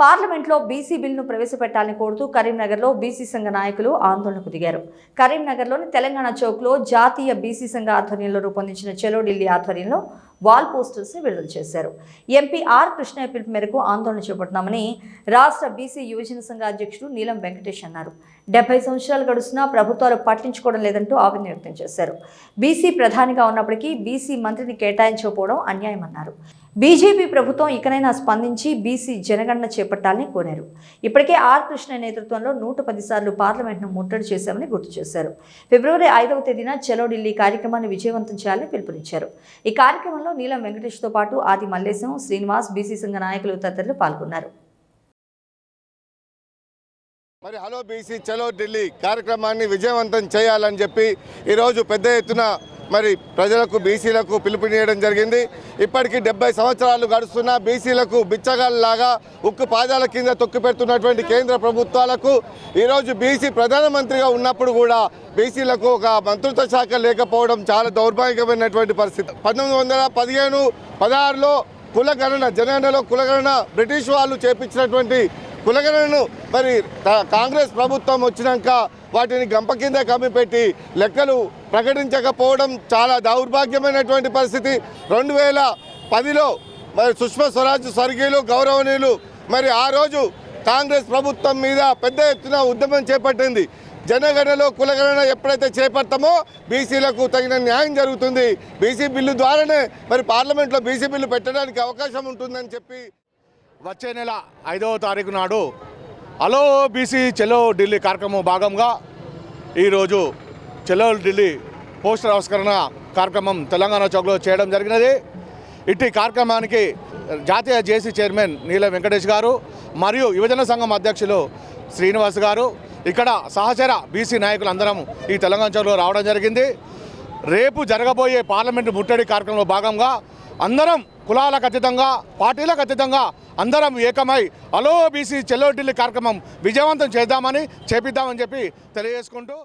పార్లమెంట్లో బీసీ బిల్లును ప్రవేశపెట్టాలని కోరుతూ కరీంనగర్లో బీసీ సంఘ నాయకులు ఆందోళనకు దిగారు. కరీంనగర్లోని తెలంగాణ చౌక్లో జాతీయ బీసీ సంఘ ఆధ్వర్యంలో రూపొందించిన చెలో ఢిల్లీ ఆధ్వర్యంలో వాల్ పోస్టర్స్ని విడుదల చేశారు. ఎంపీ ఆర్ కృష్ణయ్య పిలుపు మేరకు ఆందోళన చేపడుతున్నామని రాష్ట్ర బీసీ యువజన సంఘ అధ్యక్షుడు నీలం వెంకటేష్ అన్నారు. డెబ్బై సంవత్సరాలు గడుస్తున్నా ప్రభుత్వాలు పట్టించుకోవడం లేదంటూ ఆవేదన వ్యక్తం చేశారు. బీసీ ప్రధానిగా ఉన్నప్పటికీ బీసీ మంత్రిని కేటాయించకపోవడం అన్యాయమన్నారు. బీజేపీ ప్రభుత్వం ఇకనైనా స్పందించి బీసీ జనగణన చేపట్టాలని కోరారు. ఇప్పటికే ఆర్ కృష్ణ నేతృత్వంలో నూట పదిసార్లు పార్లమెంట్ను ముట్టడి చేశామని గుర్తు చేశారు. ఫిబ్రవరి ఐదవ తేదీన చలో ఢిల్లీ కార్యక్రమాన్ని విజయవంతం చేయాలని పిలుపునిచ్చారు. ఈ కార్యక్రమంలో నీలం వెంకటేష్తో పాటు ఆది మల్లేశం శ్రీనివాస్ బీసీ సంఘ నాయకులు తదితరులు పాల్గొన్నారు. మరి హలో బీసీ చలో ఢిల్లీ కార్యక్రమాన్ని విజయవంతం చేయాలని చెప్పి ఈరోజు పెద్ద ఎత్తున మరి ప్రజలకు బీసీలకు పిలుపునియడం జరిగింది. ఇప్పటికీ డెబ్బై సంవత్సరాలు గడుస్తున్న బీసీలకు బిచ్చగాళ్ళలాగా ఉక్కు పాదాల కింద తొక్కి పెడుతున్నటువంటి కేంద్ర ప్రభుత్వాలకు ఈరోజు బీసీ ప్రధానమంత్రిగా ఉన్నప్పుడు కూడా బీసీలకు ఒక మంత్రిత్వ శాఖ లేకపోవడం చాలా దౌర్భాగ్యమైనటువంటి పరిస్థితి. పంతొమ్మిది వందల పదిహేను పదహారులో కులగణన జనగణలో కులగణన బ్రిటిష్ వాళ్ళు చేపించినటువంటి కులగనను మరి కాంగ్రెస్ ప్రభుత్వం వచ్చినాక వాటిని గంప కింద కమ్మిపెట్టి లెక్కలు ప్రకటించకపోవడం చాలా దౌర్భాగ్యమైనటువంటి పరిస్థితి. రెండు వేల పదిలో మరి సుష్మా స్వరాజ్ స్వర్గీయులు గౌరవనీయులు మరి ఆ రోజు కాంగ్రెస్ ప్రభుత్వం మీద పెద్ద ఎత్తున ఉద్యమం చేపట్టింది. జనగణలో కులగణన ఎప్పుడైతే చేపడతామో బీసీలకు తగిన న్యాయం జరుగుతుంది. బీసీ బిల్లు ద్వారానే మరి పార్లమెంట్లో బీసీ బిల్లు పెట్టడానికి అవకాశం ఉంటుందని చెప్పి వచ్చే నెల ఐదవ తారీఖు నాడు అలో బీసీ చెలో ఢిల్లీ కార్యక్రమం భాగంగా ఈరోజు చెలో ఢిల్లీ పోస్టర్ ఆవిష్కరణ కార్యక్రమం తెలంగాణ చౌక్లో చేయడం జరిగినది. ఇట్టి కార్యక్రమానికి జాతీయ జేసీ చైర్మన్ నీల వెంకటేష్ గారు మరియు యువజన సంఘం అధ్యక్షులు శ్రీనివాస్ గారు. ఇక్కడ సహచర బీసీ నాయకులు అందరం ఈ తెలంగాణ చౌక్లో రావడం జరిగింది. రేపు జరగబోయే పార్లమెంటు ముట్టడి కార్యక్రమంలో భాగంగా అందరం కులాలకు అతీతంగా పార్టీలకు అతీతంగా అందరం ఏకమై అలో బీసీ చెల్లో ఢిల్లీ కార్యక్రమం విజయవంతం చేద్దామని చేపిద్దామని చెప్పి తెలియజేసుకుంటూ